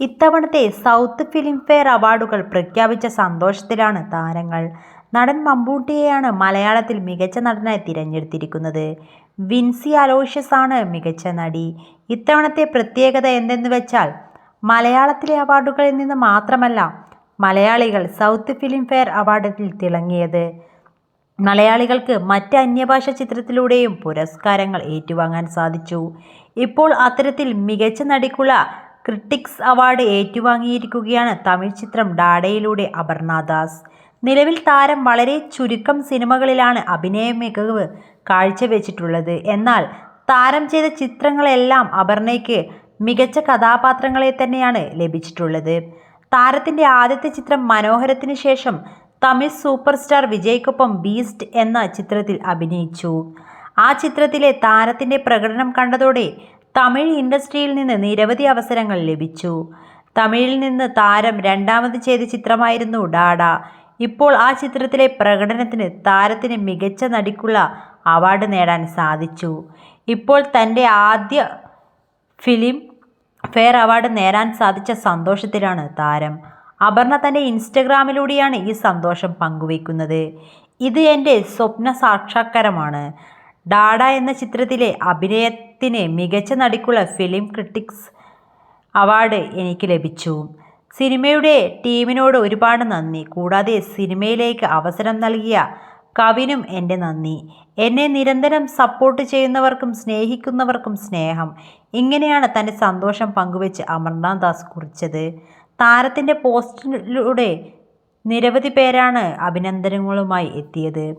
ഇത്തവണത്തെ south film fair അവാർഡുകൾ പ്രഖ്യാപിച്ച സന്തോഷത്തിലാണ് താരങ്ങൾ. നടൻ മമ്മൂട്ടിയെയാണ് മലയാളത്തിൽ മികച്ച നടനായി തിരഞ്ഞെടുത്തിരിക്കുന്നത്. വിൻസി അലോഷ്യസ് ആണ് മികച്ച നടി. ഇത്തവണത്തെ പ്രത്യേകത എന്തെന്ന് വെച്ചാൽ മലയാളത്തിലെ അവാർഡുകളിൽ നിന്ന് മാത്രമല്ല മലയാളികൾ സൗത്ത് ഫിലിം ഫെയർ അവാർഡിൽ തിളങ്ങിയത്. മലയാളികൾക്ക് മറ്റ് അന്യഭാഷ ചിത്രത്തിലൂടെയും പുരസ്കാരങ്ങൾ ഏറ്റുവാങ്ങാൻ സാധിച്ചു. ഇപ്പോൾ അത്തരത്തിൽ മികച്ച നടിക്കുള്ള ക്രിട്ടിക്സ് അവാർഡ് ഏറ്റുവാങ്ങിയിരിക്കുകയാണ് തമിഴ് ചിത്രം ഡാഡയിലൂടെ അപർണാദാസ് നിലവിൽ താരം വളരെ ചുരുക്കം സിനിമകളിലാണ് അഭിനയ മികവ് കാഴ്ചവെച്ചിട്ടുള്ളത്. എന്നാൽ താരം ചെയ്ത ചിത്രങ്ങളെല്ലാം അപർണയ്ക്ക് മികച്ച കഥാപാത്രങ്ങളെ തന്നെയാണ് ലഭിച്ചിട്ടുള്ളത്. താരത്തിന്റെ ആദ്യത്തെ ചിത്രം മനോഹരത്തിന് ശേഷം തമിഴ് സൂപ്പർ സ്റ്റാർ വിജയ്ക്കൊപ്പം ബീസ്റ്റ് എന്ന ചിത്രത്തിൽ അഭിനയിച്ചു. ആ ചിത്രത്തിലെ താരത്തിന്റെ പ്രകടനം കണ്ടതോടെ തമിഴ് ഇൻഡസ്ട്രിയിൽ നിന്ന് നിരവധി അവസരങ്ങൾ ലഭിച്ചു. തമിഴിൽ നിന്ന് താരം രണ്ടാമത് ചെയ്ത ചിത്രമായിരുന്നു ഡാഡ. ഇപ്പോൾ ആ ചിത്രത്തിലെ പ്രകടനത്തിന് താരത്തിന് മികച്ച നടിക്കുള്ള അവാർഡ് നേടാൻ സാധിച്ചു. ഇപ്പോൾ തന്റെ ആദ്യ ഫിലിം ഫെയർ അവാർഡ് നേടാൻ സാധിച്ച സന്തോഷത്തിലാണ് താരം. അപർണ തന്റെ ഇൻസ്റ്റഗ്രാമിലൂടെയാണ് ഈ സന്തോഷം പങ്കുവയ്ക്കുന്നത്. ഇത് എന്റെ സ്വപ്ന സാക്ഷാത്കാരമാണ്. ഡാഡ എന്ന ചിത്രത്തിലെ അഭിനയത്തിന് മികച്ച നടിക്കുള്ള ഫിലിം ക്രിട്ടിക്സ് അവാർഡ് എനിക്ക് ലഭിച്ചു. സിനിമയുടെ ടീമിനോട് ഒരുപാട് നന്ദി. കൂടാതെ സിനിമയിലേക്ക് അവസരം നൽകിയ കവിനും എന്റെ നന്ദി. എന്നെ നിരന്തരം സപ്പോർട്ട് ചെയ്യുന്നവർക്കും സ്നേഹിക്കുന്നവർക്കും സ്നേഹം. ഇങ്ങനെയാണ് തന്റെ സന്തോഷം പങ്കുവെച്ച് അമർനാഥ് ദാസ് കുറിച്ചത്. താരത്തിന്റെ പോസ്റ്റിലൂടെ നിരവധി പേരാണ് അഭിനന്ദനങ്ങളുമായി എത്തിയത്.